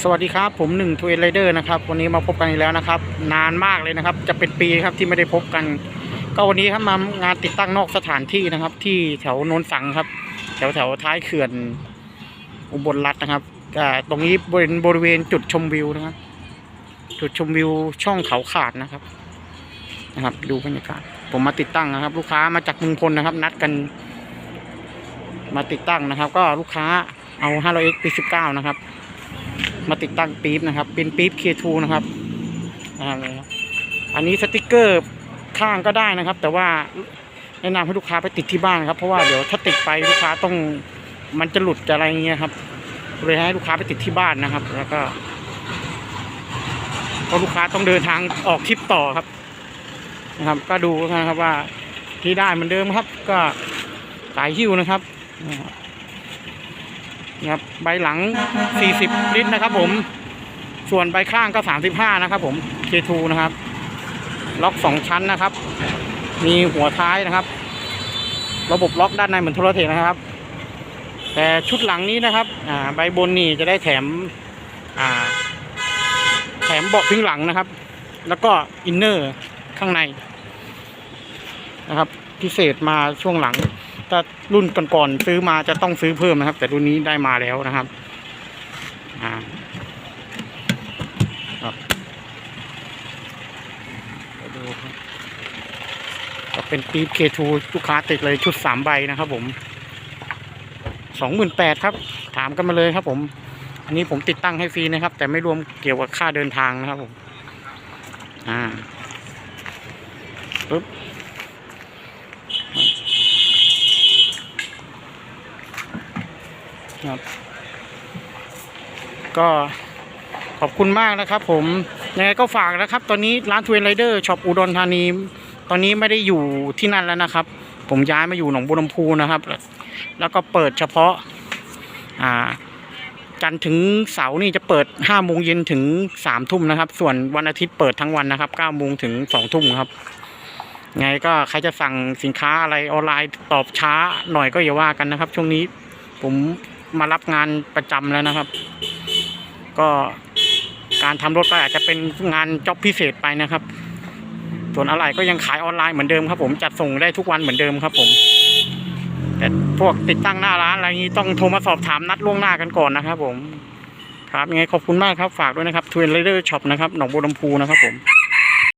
สวัสดีครับผมหนึ่งทเวนไรเดอร์นะครับวันนี้มาพบกันอีกแล้วนะครับ นานมากเลยนะครับ จะเป็นปีครับที่ไม่ได้พบกัน ก็วันนี้ครับมางานติดตั้งนอกสถานที่นะครับ ที่แถวโนนสังครับ แถวแถวท้ายเขื่อนอุบลรัตน์นะครับตรงนี้บริเวณบริเวณจุดชมวิวนะครับ จุดชมวิวช่องเขาขาดนะครับนะครับ ดูบรรยากาศผมมาติดตั้งนะครับ ลูกค้ามาจากมืองพลนะครับ นัดกัน มาติดตั้งนะครับ ก็ลูกค้าเอา 500x ปี19 นะครับ มาติดตั้งปี๊บนะครับ เป็นปี๊บ K2 นะครับอันนี้สติกเกอร์ข้างก็ได้นะครับ แต่ว่าแนะนำให้ลูกค้าไปติดที่บ้านครับ เพราะว่าเดี๋ยวถ้าติดไปลูกค้าต้องมันจะหลุดจะอะไรเงี้ยครับเลยให้ลูกค้าไปติดที่บ้านนะครับ แล้วก็เพราะลูกค้าต้องเดินทางออกทริปต่อครับ นะครับ ก็ดูนะครับว่าที่ได้เหมือนเดิมครับ ก็สายหิ้วนะครับ นะครับ ใบหลัง 40 ลิตรนะครับ ผม ส่วนใบข้างก็ 35 นะครับ ผม K2 นะครับ ล็อก 2 ชั้นนะครับ มีหัวท้ายนะครับ ระบบล็อกด้านในเหมือนโทรเทคนะครับ แต่ชุดหลังนี้นะครับอ่าใบบนนี่จะได้แถมอ่าแถมเบาะพิงหลังนะครับ แล้วก็อินเนอร์ข้างในนะครับ พิเศษมาช่วงหลัง ถ้ารุ่นก่อนๆซื้อมาจะต้องซื้อเพิ่มนะครับ แต่รุ่นนี้ได้มาแล้วนะครับอ่าครับดูครับก็เป็นปี๊บ K2 ลูกค้าติดเลยชุดสามใบนะครับ ผมสองหมื่นแปดครับ ถามกันมาเลยครับ ผม อันนี้ผมติดตั้งให้ฟรีนะครับ แต่ไม่รวมเกี่ยวกับค่าเดินทางนะครับผมอ่าปึ๊บ ครับ ก็ขอบคุณมากนะครับ ผมยังไงก็ฝากนะครับ ตอนนี้ร้านทเวนไรเดอร์ช็อปอุดรธานี ตอนนี้ไม่ได้อยู่ที่นั่นแล้วนะครับ ผมย้ายมาอยู่หนองบัวลำพูนะครับ แล้วก็เปิดเฉพาะ อ่าจันทร์ถึงเสาร์นี่จะเปิดห้าโมงเย็นถึงสามทุ่มนะครับ ส่วนวันอาทิตย์เปิดทั้งวันนะครับเก้าโมงถึงสองทุ่มครับ ไงก็ใครจะสั่งสินค้าอะไรออนไลน์ตอบช้าหน่อยก็อย่าว่ากันนะครับ ช่วงนี้ผม มารับงานประจำแล้วนะครับ ก็การทำรถก็อาจจะเป็นงานจ็อบพิเศษไปนะครับ ส่วนอะไรก็ยังขายออนไลน์เหมือนเดิมครับ ผมจัดส่งได้ทุกวันเหมือนเดิมครับ ผมแต่พวกติดตั้งหน้าร้านอะไรนี้ต้องโทรมาสอบถามนัดล่วงหน้ากันก่อนนะครับ ผม ครับยังไงขอบคุณมากครับฝากด้วยนะครับทเวนไรเดอร์ช็อปนะครับหนองบัวลำพูนะครับผม